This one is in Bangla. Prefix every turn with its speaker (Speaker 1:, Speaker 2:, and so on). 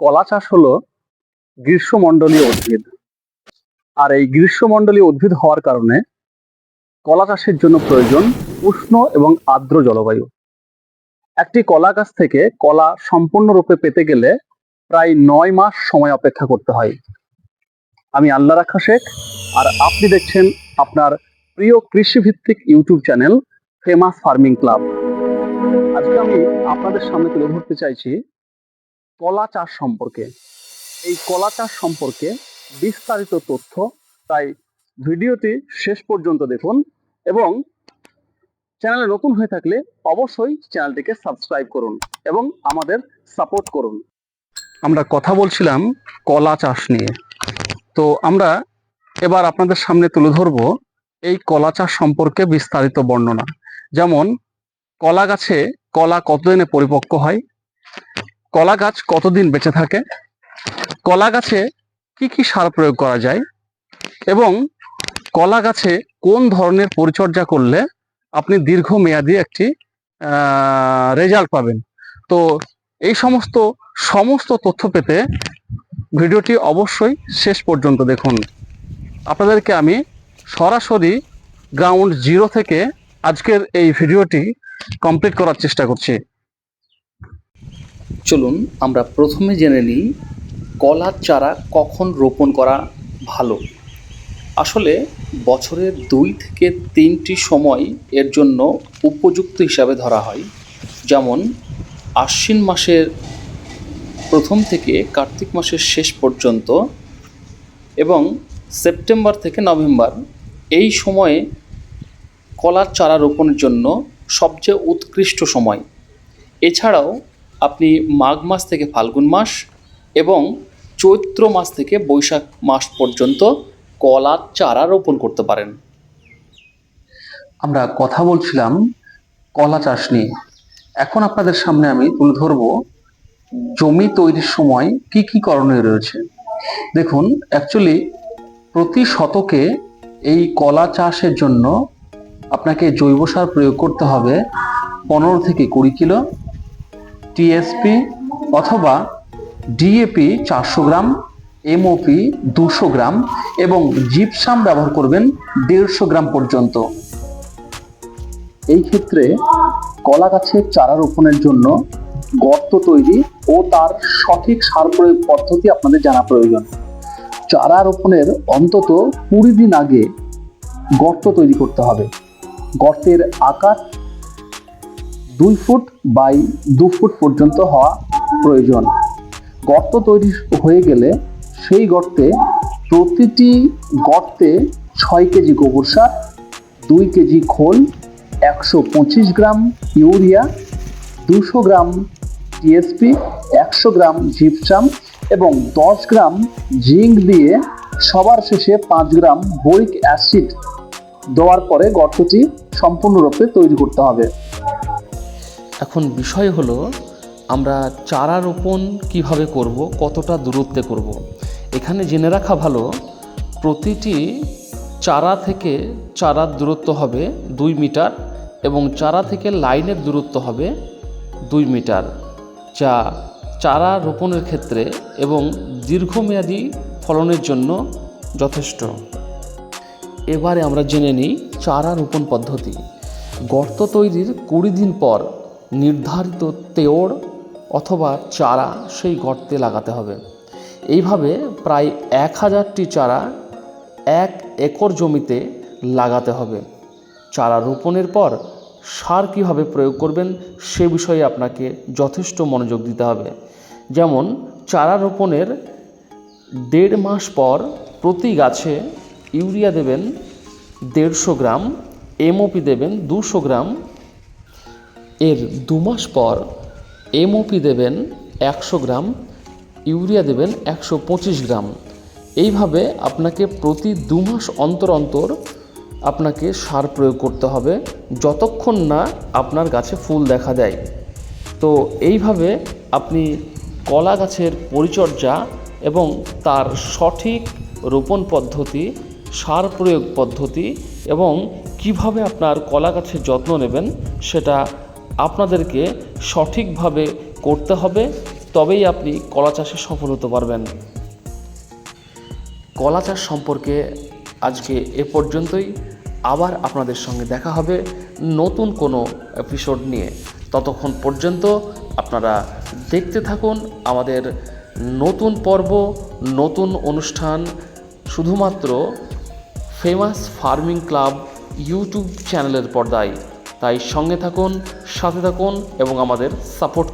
Speaker 1: কলা চাষ হলো গ্রীষ্মমণ্ডলীয় উদ্ভিদ। আর এই গ্রীষ্মমণ্ডলীয় উদ্ভিদ হওয়ার কারণে কলা চাষের জন্য প্রয়োজন উষ্ণ এবং আর্দ্র জলবায়ু। একটি কলা গাছ থেকে কলা সম্পূর্ণরূপে পেতে গেলে প্রায় নয় মাস সময় অপেক্ষা করতে হয়। আমি আল্লাহ রাখা শেখ, আর আপনি দেখছেন আপনার প্রিয় কৃষিভিত্তিক YouTube channel famous farming club. আজকে আমি আপনাদের সামনে তুলে ধরতে চাইছি কলা চাষ সম্পর্কে। এই কলা চাষ সম্পর্কে বিস্তারিত তথ্য তাই ভিডিওটি শেষ পর্যন্ত দেখুন এবং চ্যানেলে নতুন হয়ে থাকলে অবশ্যই চ্যানেলটিকে সাবস্ক্রাইব করুন এবং আমাদের সাপোর্ট করুন। আমরা কথা বলছিলাম কলা চাষ নিয়ে। তো আমরা এবার আপনাদের সামনে তুলে ধরব এই কলা চাষ সম্পর্কে বিস্তারিত বর্ণনা। যেমন, কলা গাছে কলা কতদিনে পরিপক্ক হয়? কলা গাছ কতদিন বেঁচে থাকে? কলা গাছে কি কি সার প্রয়োগ করা যায়? এবং কলা গাছে কোন ধরনের পরিচর্যা করলে আপনি দীর্ঘমেয়াদী একটি রেজাল্ট পাবেন? তো এই সমস্ত সমস্ত তথ্য পেতে ভিডিওটি অবশ্যই শেষ পর্যন্ত দেখুন। আপনাদেরকে আমি সরাসরি গ্রাউন্ড জিরো থেকে আজকের এই ভিডিওটি কমপ্লিট করার চেষ্টা করছি।
Speaker 2: চলুন আমরা প্রথমে জেনে নিই, কলার চারা কখন রোপণ করা ভালো? আসলে বছরের দুই থেকে তিনটি সময় এর জন্য উপযুক্ত হিসাবে ধরা হয়। যেমন, আশ্বিন মাসের প্রথম থেকে কার্তিক মাসের শেষ পর্যন্ত এবং সেপ্টেম্বর থেকে নভেম্বর। এই সময়ে কলার চারা রোপণের জন্য সবচেয়ে উৎকৃষ্ট সময়। এছাড়াও আপনি মাঘ মাস থেকে ফাল্গুন মাস এবং চৈত্র মাস থেকে বৈশাখ মাস পর্যন্ত কলার চারা রোপণ করতে পারেন।
Speaker 1: আমরা কথা বলছিলাম কলা চাষ নিয়ে। এখন আপনাদের সামনে আমি তুলে ধরব জমি তৈরির সময় কি কি করণীয় রয়েছে। দেখুন অ্যাকচুয়ালি প্রতি শতকে এই কলা চাষের জন্য আপনাকে জৈব সার প্রয়োগ করতে হবে পনেরো থেকে কুড়ি কিলো। টিএসপি অথবা ডিএপি চারশো গ্রাম, এমওপি দুশো গ্রাম এবং জিপসাম ব্যবহার করবেন দেড়শো গ্রাম পর্যন্ত। এই ক্ষেত্রে কলা গাছের চারা রোপণের জন্য গর্ত তৈরি ও তার সঠিক সার প্রয়োগ পদ্ধতি আপনাদের জানা প্রয়োজন। চারা রোপণের অন্তত কুড়ি দিন আগে গর্ত তৈরি করতে হবে। গর্তের আকার দুই ফুট বাই দু ফুট পর্যন্ত হওয়া প্রয়োজন। গর্ত তৈরি হয়ে গেলে সেই গর্তে প্রতিটি গর্তে ছয় কেজি গোবর সার, দুই কেজি খোল, একশো পঁচিশ গ্রাম ইউরিয়া, দুশো গ্রাম টিএসপি একশো গ্রাম জিপসাম এবং দশ গ্রাম জিঙ্ক দিয়ে সবার শেষে পাঁচ গ্রাম বোরিক অ্যাসিড দেওয়ার পরে গর্তটি সম্পূর্ণরূপে তৈরি করতে হবে।
Speaker 2: এখন বিষয় হলো, আমরা চারা রোপণ কীভাবে করব, কতটা দূরত্বে করব। এখানে জেনে রাখা ভালো, প্রতিটি চারা থেকে চারার দূরত্ব হবে দুই মিটার এবং চারা থেকে লাইনের দূরত্ব হবে দুই মিটার, যা চারা রোপণের ক্ষেত্রে এবং দীর্ঘমেয়াদী ফলনের জন্য যথেষ্ট এবারে আমরা জেনে নিই চারা রোপণ পদ্ধতি গর্ত তৈরির কুড়ি দিন পর নির্ধারিত তেওড় অথবা চারা সেই গর্তে লাগাতে হবে। এইভাবে প্রায় এক হাজারটি চারা এক একর জমিতে লাগাতে হবে। চারা রোপণের পর সার কীভাবে প্রয়োগ করবেন সে বিষয়ে আপনাকে যথেষ্ট মনোযোগ দিতে হবে। যেমন, চারা রোপণের দেড় মাস পর প্রতি গাছে ইউরিয়া দেবেন দেড়শো গ্রাম, এমওপি দেবেন দুশো গ্রাম এর দু মাস পর এমওপি দেবেন একশো গ্রাম, ইউরিয়া দেবেন একশো পঁচিশ গ্রাম। এইভাবে আপনাকে প্রতি দু মাস অন্তর অন্তর আপনাকে সার প্রয়োগ করতে হবে, যতক্ষণ না আপনার গাছে ফুল দেখা দেয়। তো এইভাবে আপনি কলা গাছের পরিচর্যা এবং তার সঠিক রোপণ পদ্ধতি, সার প্রয়োগ পদ্ধতি এবং কীভাবে আপনার কলা গাছের যত্ন নেবেন সেটা আপনাদেরকে সঠিকভাবে করতে হবে, তবেই আপনি কলা চাষে সফল হতে পারবেন। কলা চাষ সম্পর্কে আজকে এ পর্যন্তই। আবার আপনাদের সঙ্গে দেখা হবে নতুন কোনো এপিসোড নিয়ে। ততক্ষণ পর্যন্ত আপনারা দেখতে থাকুন আমাদের নতুন পর্ব, নতুন অনুষ্ঠান, শুধুমাত্র ফেমাস ফার্মিং ক্লাব ইউটিউব চ্যানেলের পর্দায়। তাই সঙ্গে থাকুন সাথে থাকুন এবং আমাদের সাপোর্ট